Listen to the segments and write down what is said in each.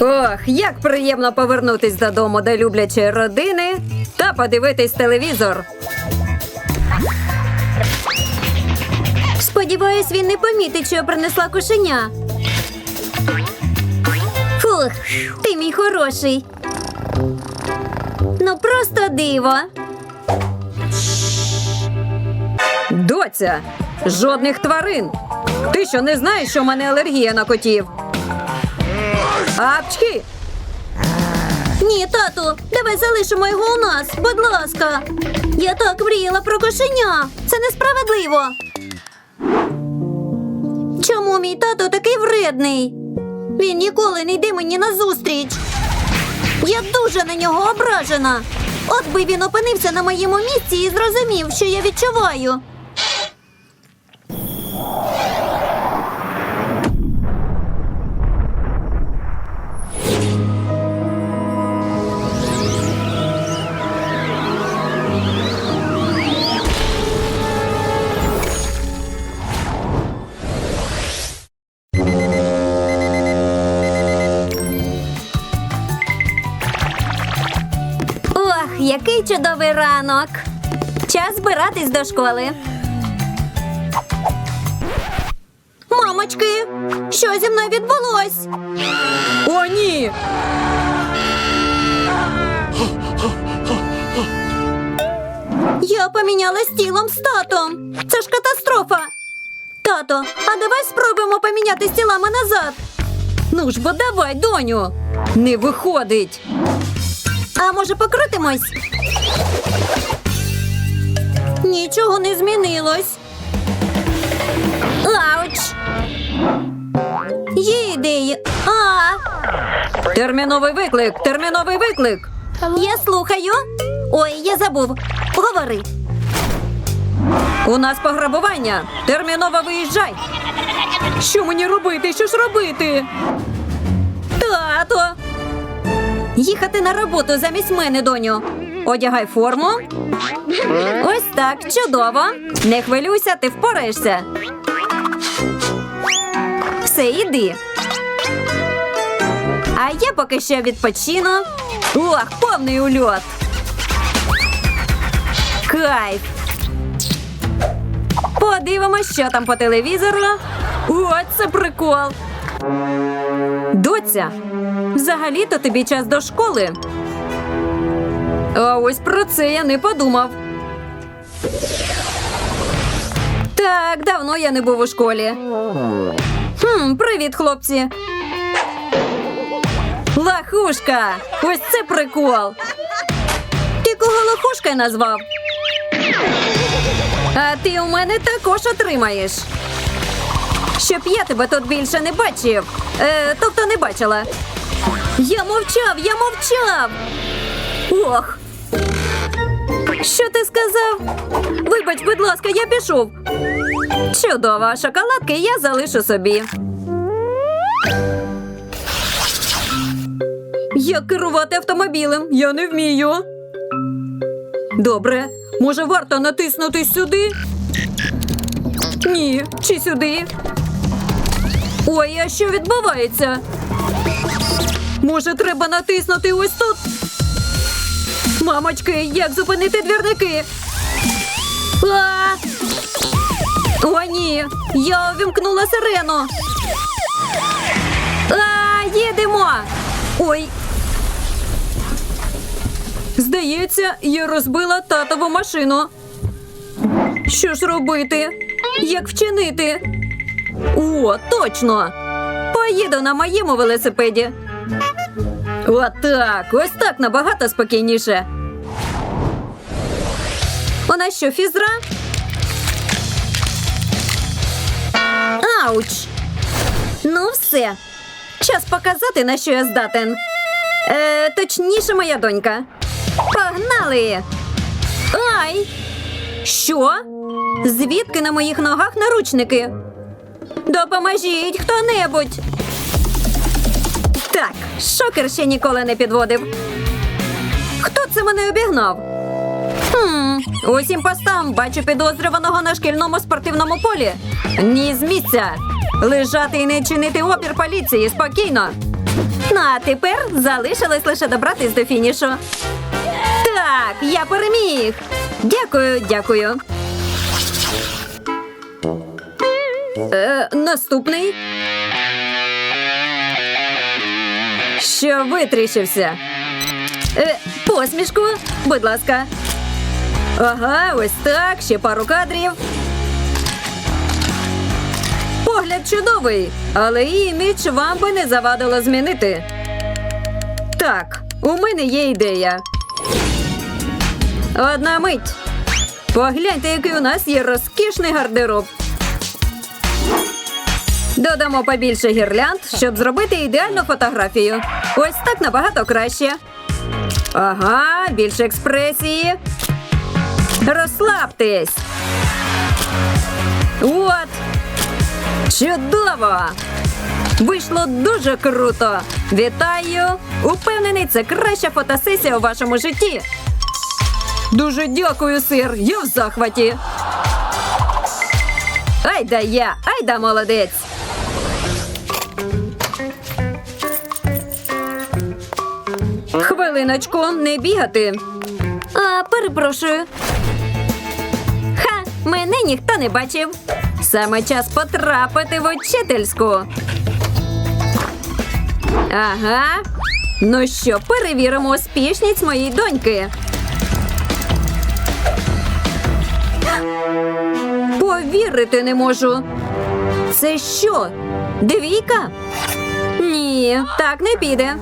Ох, як приємно повернутись додому до люблячої родини та подивитись телевізор. Сподіваюсь, він не помітить, що я принесла кошеня. Фух, ти мій хороший. Ну просто диво. Доця, жодних тварин. Ти що не знаєш, що в мене алергія на котів? Апчхи! Ні, тату, давай залишимо його у нас, будь ласка. Я так мріяла про кошеня. Це несправедливо. Чому мій тато такий вредний? Він ніколи не йде мені на зустріч. Я дуже на нього ображена. От би він опинився на моєму місці і зрозумів, що я відчуваю. Ранок. Час збиратись до школи. Мамочки, що зі мною відбулось? О, ні! Я помінялась тілом з татом. Це ж катастрофа. Тато, а давай спробуємо поміняти тілами назад. Ну ж бо давай, доню! Не виходить. А може покрутимось? Нічого не змінилось. Ауч! Є ідеї. А, Терміновий виклик! Терміновий виклик! я слухаю. Ой, я забув. Говори. У нас пограбування! Терміново виїжджай! Що мені робити? Що ж робити? Їхати на роботу замість мене, доню. Одягай форму. Ось так, чудово. Не хвилюйся, ти впораєшся. Все, іди. А я поки що відпочину. Ох, повний ульот. Кайф. Подивимось, що там по телевізору. О, це прикол. Доця, взагалі-то тобі час до школи. А ось про це я не подумав. Так, давно я не був у школі. Хм, привіт, хлопці. Лахушка! Ось це прикол. Ти кого лохушкою назвав? А ти у мене також отримаєш. Щоб я тебе тут більше не бачив. Е, тобто не бачила. Я мовчав, я мовчав. Ох. Що ти сказав? Вибач, будь ласка, я пішов. Чудово, шоколадки я залишу собі. Як керувати автомобілем? Я не вмію. Добре, може варто натиснути сюди? Ні, чи сюди? Ой, а що відбувається? Може, треба натиснути ось тут? Мамочки, як зупинити двірники? А! О, ні! Я увімкнула сирену. А, їдемо! Ой. Здається, я розбила татову машину. Що ж робити? Як вчинити? О, точно! Поїду на моєму велосипеді. Отак, ось так набагато спокійніше. Нас що, фізра? Ауч! Ну, все. Час показати, на що я здатен. Е, точніше, моя донька. Погнали! Ай! Що? Звідки на моїх ногах наручники? Допоможіть хто-небудь. Так, шокер ще ніколи не підводив. Хто це мене обігнав? Хм, усім постам бачу підозрюваного на шкільному спортивному полі. Ні з місця. Лежати і не чинити опір поліції спокійно. Ну а тепер залишилось лише добратись до фінішу. Так, я переміг. Дякую, дякую. Е, наступний. Що витріщився? Е, посмішку, будь ласка. Ага, ось так, ще пару кадрів. Погляд чудовий, але імідж вам би не завадило змінити. Так, у мене є ідея. Одна мить. Погляньте, який у нас є розкішний гардероб. Додамо побільше гірлянд, щоб зробити ідеальну фотографію. Ось так набагато краще. Ага, більше експресії. Розслабтесь. От. Чудово! Вийшло дуже круто. Вітаю! Упевнений, це краща фотосесія у вашому житті. Дуже дякую, сир. Я в захваті. Айда я, айда молодець. Хвилиночку, не бігати. А, перепрошую. Ха, мене ніхто не бачив. Саме час потрапити в учительську. Ага. Ну що, перевіримо успішність моєї доньки. Повірити не можу. Це що? Двійка? Ні, так не піде.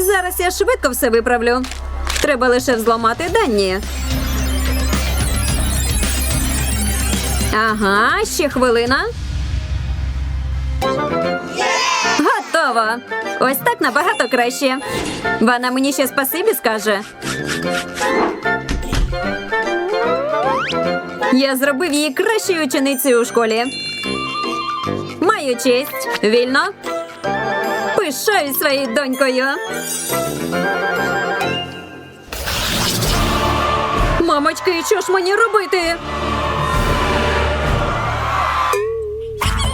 Зараз я швидко все виправлю. Треба лише взламати дані. Ага, ще хвилина. Готово. Ось так набагато краще. Вона мені ще спасибі скаже. Я зробив її кращою ученицею у школі. Маю честь. Вільно. Пишаюсь своєю донькою. Мамочки, що ж мені робити?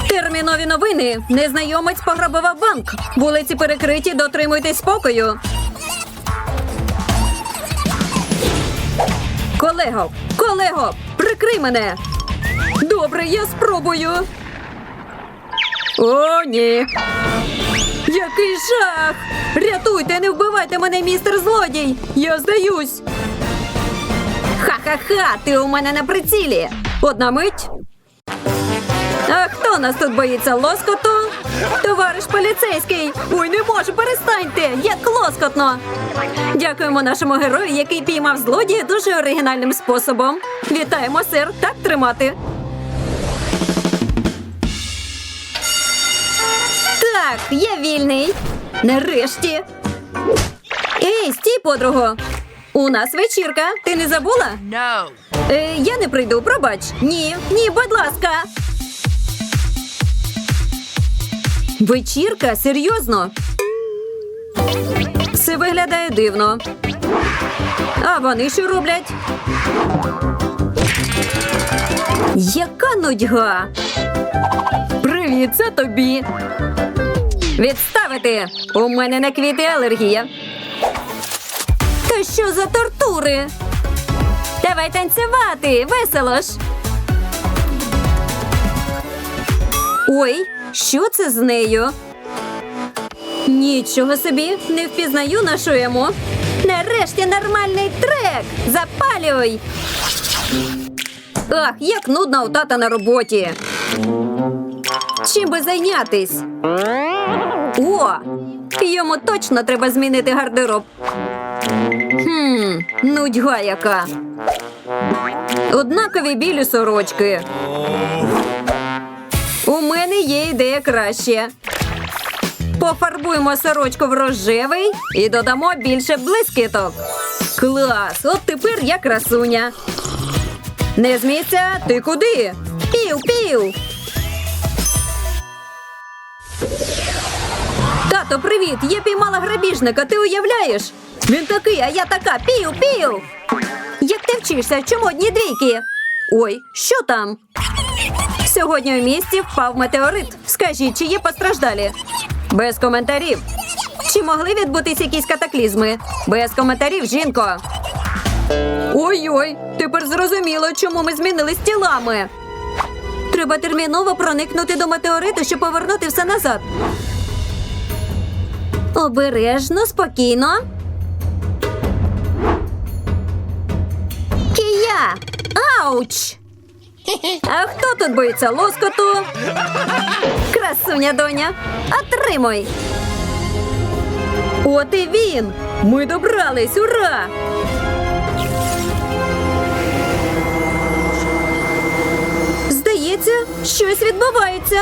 Термінові новини. Незнайомець пограбував банк. Вулиці перекриті, дотримуйтесь спокою. Колего, колего, прикрий мене. Добре, я спробую. О, ні. Який жах! Рятуйте, не вбивайте мене, містер злодій! Я здаюсь. Ха-ха-ха, ти у мене на прицілі. Одна мить. А хто нас тут боїться лоскоту? Товариш поліцейський! Ой, не можу, перестаньте! Як лоскотно! Дякуємо нашому герою, який піймав злодія дуже оригінальним способом. Вітаємо, сир! Так тримати. Так, я вільний. Нарешті. Ей, стій, подруго. У нас вечірка. Ти не забула? No. Е, я не прийду, пробач. Ні, ні, будь ласка. Вечірка? Серйозно? Все виглядає дивно. А вони що роблять? Яка нудьга? Привіт, це тобі. Відставити! У мене на квіти алергія. Та що за тортури? Давай танцювати, весело ж. Ой, що це з нею? Нічого собі, не впізнаю нашу ему. Нарешті нормальний трек. Запалюй. Ах, як нудно у тата на роботі. Чим би зайнятись? Йому точно треба змінити гардероб. Хм, нудьга яка. Однакові білі сорочки. У мене є ідея краще. Пофарбуємо сорочку в рожевий і додамо більше блискіток. Клас! От тепер я красуня. Не з місця, ти куди? Пів-пів. Тато, привіт! Я піймала грабіжника, ти уявляєш? Він такий, а я така пів-пів. Як ти вчишся? Чому одні двійки? Ой, що там? Сьогодні у місті впав метеорит. Скажіть, чи є постраждалі? Без коментарів. Чи могли відбутись якісь катаклізми? Без коментарів, жінко. Ой-ой, тепер зрозуміло, чому ми змінились тілами. Треба терміново проникнути до метеориту, щоб повернути все назад. Обережно, спокійно. Кія! Ауч! А хто тут боїться лоскоту? Красуня доня, отримуй. От і він. Ми добрались, ура! Здається, щось відбувається.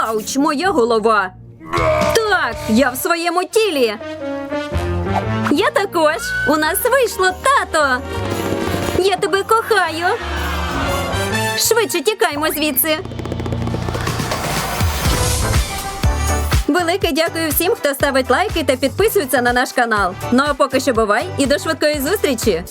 Ауч, моя голова. Так, я в своєму тілі. Я також. У нас вийшло тато. Я тебе кохаю. Швидше тікаймо звідси. Велике дякую всім, хто ставить лайки та підписується на наш канал. Ну а поки що бувай і до швидкої зустрічі.